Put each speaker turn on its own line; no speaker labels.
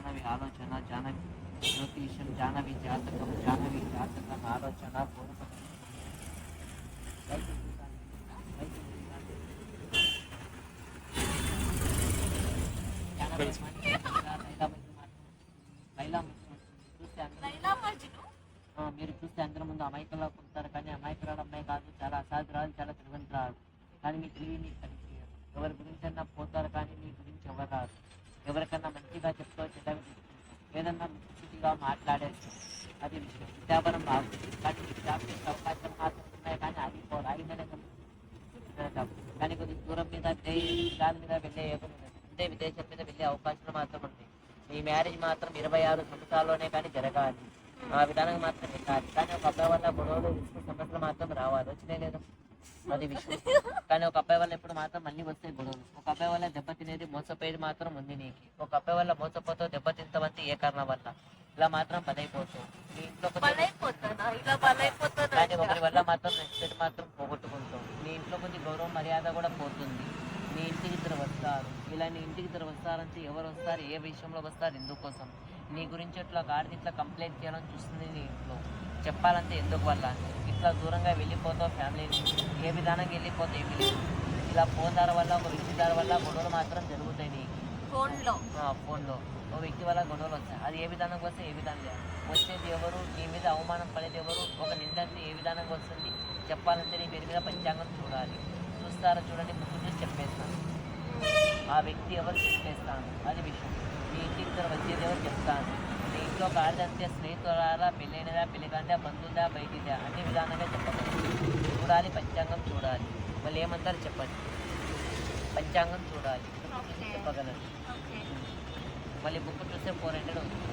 జాహ్నవి ఆలోచన జాహ్నవి జ్యోతిషం జాహ్నవి జాతకం జాహ్నవి జాతకం ఆలోచన పూర్వకం రైతు జీవితాన్ని, రైతు జీవితాన్ని. జాహ్నవి మంచి లైలా మంచి మాట. లైలా మంచి మాట. చూస్తే అందరూ
లైలా మజ్ను
ఆ, మీరు చూస్తే అందరి ముందు అమాయకులా ఉంటారు కానీ అమాయకురాలు అమ్మాయి కాదు చాలా అసాధురాలు చాలా తెలివంతురాలు కానీ మీ తెలివిని పనిచేయరు ఎవరి గురించి అన్నా పోతారు కానీ మీ గురించి ఎవరు రారు ఎవరికన్నా మంచిగా చెప్తా చెడ్డగా చెప్తుంటారు ఏదన్నా ముచ్చిగా మాట్లాడేసి అది విద్యాపరం బాగుంది కానీ మీకు అవకాశం మాత్రం ఉన్నాయి కానీ అది పోరు కానీ కొద్ది దూరం మీద దాని మీద వెళ్ళే అంటే విదేశం మీద వెళ్ళే అవకాశాలు మాత్రం ఉంది మీ మ్యారేజ్ మాత్రం ఇరవై ఆరు సంవత్సరాల్లోనే కానీ జరగాలి. ఆ విధానం మాత్రం వెళ్ళాలి కానీ ఒక అబ్బాయి వల్ల గొడవలు ఇసుక సమస్యలు మాత్రం రావాలి. వచ్చినాయి లేదు అది విషయం. కానీ ఒక అబ్బాయి వల్ల ఇప్పుడు మాత్రం మళ్ళీ వస్తాయి గొడవలు ఒక అబ్బాయి వల్ల దెబ్బ తినేది మోసపోయేది మాత్రం ఉంది నీకు. ఒక అబ్బాయి వల్ల మోసపోతావు దెబ్బ ఏ కారణం వల్ల? ఇలా మాత్రం పదైపోతావు మీ ఇంట్లో కొద్దిగా-
బలైపోతానా ఇలా బలైపోతానా
కానీ ఒకరి వల్ల మాత్రం రెస్పెక్ట్ మాత్రం పోగొట్టుకుంటాం. మీ ఇంట్లో కొద్ది గౌరవం మర్యాద కూడా పోతుంది. మీ ఇంటికి ఇద్దరు వస్తారు. ఇలా నీ ఇంటికి ఇద్దరు వస్తారంటే ఎవరు వస్తారు? ఏ విషయంలో వస్తారు? ఎందుకోసం? నీ గురించి ఇట్లా గాడిని ఇట్లా కంప్లైంట్ చేయాలని చూస్తుంది నీ ఇంట్లో. చెప్పాలంటే ఎందుకు వల్ల? ఇట్లా దూరంగా వెళ్ళిపోతావు ఫ్యామిలీ నుంచి ఏ విధానంగా వెళ్ళిపోతావు ఏమి లేదు. ఇలా ఫోన్ వల్ల ఒక వ్యక్తి దారి వల్ల గొడవలు మాత్రం జరుగుతాయి నీకు. ఫోన్లో. ఫోన్లో. ఓ వ్యక్తి వల్ల గొడవలు వచ్చాయి. అది ఏ విధానంగా వస్తే ఏ విధానంగా వచ్చేది ఎవరు? నీ మీద అవమానం పడేది ఎవరు? ఒక నిందంటే ఏ విధానంగా వస్తుంది? చెప్పాలంటే నీ పేరు మీద పంచాంగం చూడాలి. చూస్తారా చూడండి ముందు చూసి చెప్పేస్తాను. ఆ వ్యక్తి ఎవరు చెప్పేస్తాను. అది విషయం. మీ ఇంటి ఇద్దరు వచ్చేది ఎవరు చెప్తాను. మీ ఇంట్లో కాదంటే స్నేహితురాలా పెళ్ళైనదా పెళ్ళి కంటే బంధువుదా బయటిదా? అన్ని విధానంగా చెప్పగలరు చూడాలి పంచాంగం చూడాలి. మళ్ళీ ఏమంటారు చెప్పండి. పంచాంగం చూడాలి. చెప్పగలరు మళ్ళీ బుక్ చూస్తే ఫోర్ హండ్రెడ్ అవుతుంది.